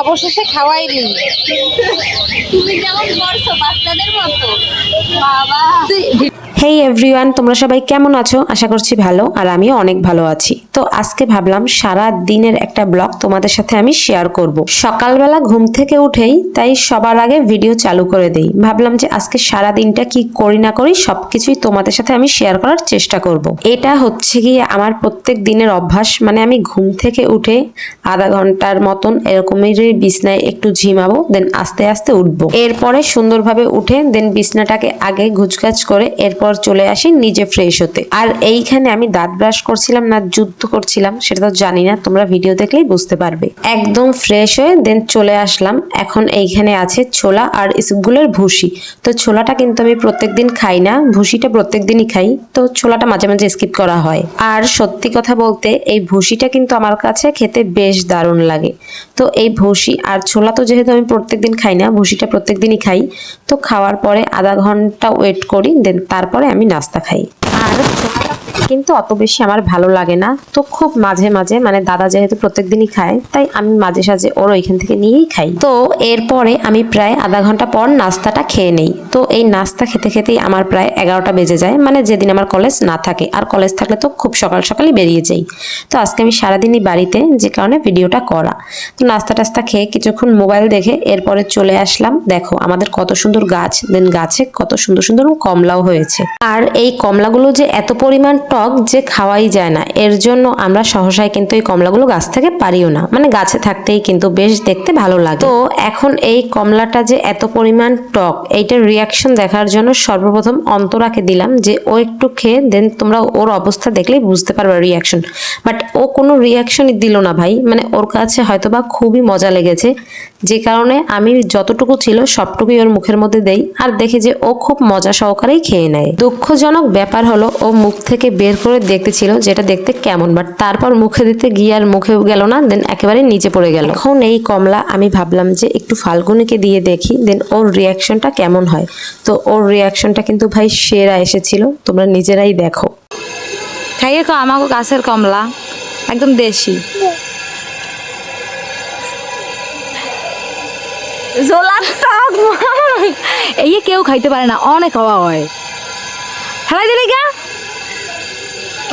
অবশেষে খাওয়াইলি তুমি যেমন বাচ্চাদের মতো? বাবা। হেই এভরিওয়ান তোমরা সবাই কেমন আছো? আশা করছি ভালো, আর আমিও অনেক ভালো আছি। তো আজকে ভাবলাম সারা দিনের একটা ব্লগ তোমাদের সাথে আমি শেয়ার করব। সকালবেলা ঘুম থেকে উঠেই, তাই সবার আগে ভিডিও চালু করে দেই। ভাবলাম যে আজকে সারা দিনটা কি করি না করি সবকিছুই তোমাদের সাথে আমি শেয়ার করার চেষ্টা করব। এটা হচ্ছে গিয়ে আমার প্রত্যেক দিনের অভ্যাস মানে আমি ঘুম থেকে উঠে আধা ঘণ্টার মতন এরকমই বিছনায় একটু ঝিমাবো দেন আস্তে আস্তে উঠবো। এরপরে সুন্দরভাবে উঠে দেন বিছনাটাকে আগে গুছগাছ করে, এরপর চলে আসি নিজে ফ্রেশ হতে। আর এইখানে আমি দাঁত ব্রাশ করছিলাম না, যুদ্ধ করছিলাম, সেটা তো জানি না, তোমরা ভিডিও দেখলেই বুঝতে পারবে। একদম ফ্রেশ হয়ে দেন চলে আসলাম। এখন এইখানে আছে ছোলা আর ইসবগুলোর ভুসি। তো ছোলাটা কিন্তু আমি প্রত্যেকদিন খাই না, ভুসিটা প্রত্যেক দিনই খাই। তো ছোলাটা মাঝে মাঝে স্কিপ করা হয়। আর সত্যি কথা বলতে, এই ভুসিটা কিন্তু আমার কাছে খেতে বেশ দারুণ লাগে। তো এই ভুসি আর ছোলা তো যেহেতু আমি প্রত্যেকদিন খাই না, ভুসিটা প্রত্যেক দিনই খাই। তো খাওয়ার পরে আধা ঘণ্টা ওয়েট করি দেন তারপরে আমি নাস্তা খাই। আর কিন্তু অত বেশি আমার ভালো লাগে না। তো খুব মাঝে মাঝে মানে দাদা যেহেতু প্রত্যেকদিনই খায়, তাই আমি মাঝে সাঝে ওর ওইখান থেকে নিয়েই খাই। তো এরপরে আমি প্রায় আধা ঘণ্টা পর নাস্তাটা খেয়ে নেই। তো এই নাস্তা খেতে খেতেই আমার প্রায় এগারোটা বেজে যায় মানে যেদিন আমার কলেজ না থাকে। আর কলেজ থাকলে তো খুব সকাল সকালই বেরিয়ে যাই। তো আজকে আমি সারাদিনই বাড়িতে যে কারণে ভিডিওটা করা। তো নাস্তা টাস্তা খেয়ে কিছুক্ষণ মোবাইল দেখে এরপরে চলে আসলাম। দেখো, আমাদের কত সুন্দর গাছ, দেন গাছে কত সুন্দর সুন্দর কমলাও হয়েছে। আর এই কমলাগুলো যে এত পরিমাণ টক যে খাওয়াই যায় না, এর জন্য আমরা সহসায় কিন্তু এই কমলাগুলো গাছ থেকে পারিও না। মানে গাছে থাকতেই কিন্তু বেশ দেখতে ভালো লাগে। তো এখন এই কমলাটা যে এত পরিমাণ টক, এইটার রিয়াকশন দেখার জন্য সর্বপ্রথম অন্তরাকে দিলাম যে ও একটু খেয়ে দেন তোমরা ওর অবস্থা দেখলেই বুঝতে পারবে রিয়াকশন বাট ও কোনো রিয়াকশনই দিল না ভাই। মানে ওর কাছে হয়তো বা খুবই মজা লেগেছে। যে কারণে আমি যতটুকু ছিল সবটুকুই ওর মুখের মধ্যে দেই। আর দেখি যে ও খুব মজা সহকারেই খেয়ে নেয়। দুঃখজনক ব্যাপার হলো ও মুখ থেকে বের করে দেখতেছিল যেটা দেখতে কেমন বাট তারপর মুখে দিতে গিয়ে আর মুখে গেল না দেন একেবারে নিচে পড়ে গেল। এখন এই কমলা আমি ভাবলাম যে একটু ফাল্গুনিকে দিয়ে দেখি দেন ওর রিয়াকশনটা কেমন হয়? তো ওর রিয়াকশনটা কিন্তু ভাই সেরা এসেছিল তোমরা নিজেরাই দেখো। খাইয়ে খো আমাকে গাছের কমলা একদম দেশি। এই কেউ খাইতে পারে না অনেক হওয়া হয়। ফেলাই দিলে গা?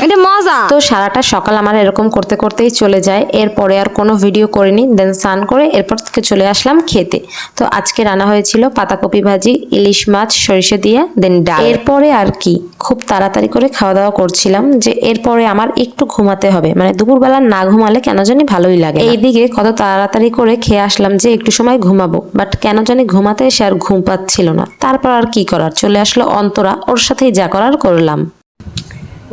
এটা মজা। তো সারাটা সকাল আমার এরকম করতে করতেই চলে যায়। এরপরে আর কোনো ভিডিও করিনি। দেন স্নান করে এরপর চলে আসলাম খেতে। তো আজকে রান্না হয়েছিল পাতাকপি ভাজি, ইলিশ মাছ, সরিষে দিয়ে দেন ডাল। এরপরে আর কি? খুব তাড়াতাড়ি করে খাওয়া দাওয়া করছিলাম যে এরপরে আমার একটু ঘুমাতে হবে। মানে দুপুরবেলা না ঘুমালে কেন জানি ভালোই লাগে এইদিকে কত তাড়াতাড়ি করে খেয়ে আসলাম যে একটু সময় ঘুমাবো। বাট কেন জানি ঘুমাতে এসে আর ঘুম পাচ্ছিল না। তারপর আর কি করার? চলে আসলো অন্তরা। ওর সাথেই যা করার করলাম।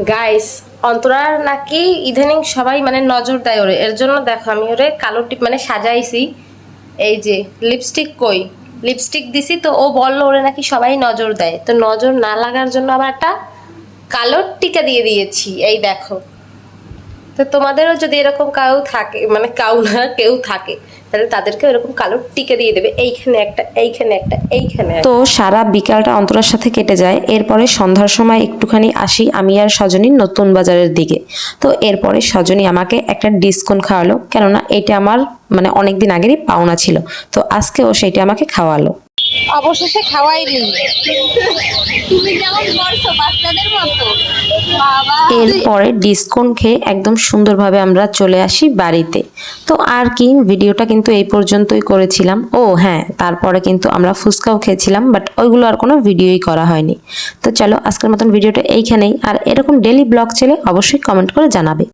গাইস অন্তরার নাকি ইদানিং সবাই মানে নজর দেয় ওরে। এর জন্য দেখো আমি ওরে কালো টিপ মানে সাজাইছি। এই যে লিপস্টিক কই? লিপস্টিক দিছি তো ও বলল ওরে নাকি সবাই নজর দেয়। তো নজর না লাগার জন্য আবার একটা কালো টিকা দিয়ে দিয়েছি। এই দেখো। তো তোমাদেরও যদি এরকম কাউ থাকে মানে কাউ না, কেউ থাকে, তাহলে তাদেরকে এরকম কালো টিকা দিয়ে দেবে, এইখানে একটা এইখানে একটা, এইখানে তো সারা বিকালটা অন্তরার সাথে কেটে যায়, এরপরে সন্ধ্যার সময় একটুখানি আসি আমি আর সজনী নতুন বাজারের দিকে। তো এরপরে সজনী আমাকে একটা ডিসকাউন্ট খাওয়ালো, কেননা এটা আমার মানে অনেক দিন আগেরই পাওনা ছিল, তো আজকেও ও সেইটা আমাকে খাওয়ালো। অবশেষে খাওয়াইলি তুমি যেমন করছ বাচ্চাদের মতো? এরপরে ডিসকাউন্ট খেয়ে একদম সুন্দরভাবে আমরা চলে আসি বাড়িতে। তো আর কি ভিডিওটা কিন্তু এই পর্যন্তই করেছিলাম। ও হ্যাঁ তারপরে কিন্তু আমরা ফুচকাও খেয়েছিলাম বাট ওইগুলো আর কোনো ভিডিওই করা হয়নি। তো চলো আজকের মতন ভিডিওটা এইখানেই। আর এরকম ডেলি ব্লগ চলে অবশ্যই কমেন্ট করে জানাবে।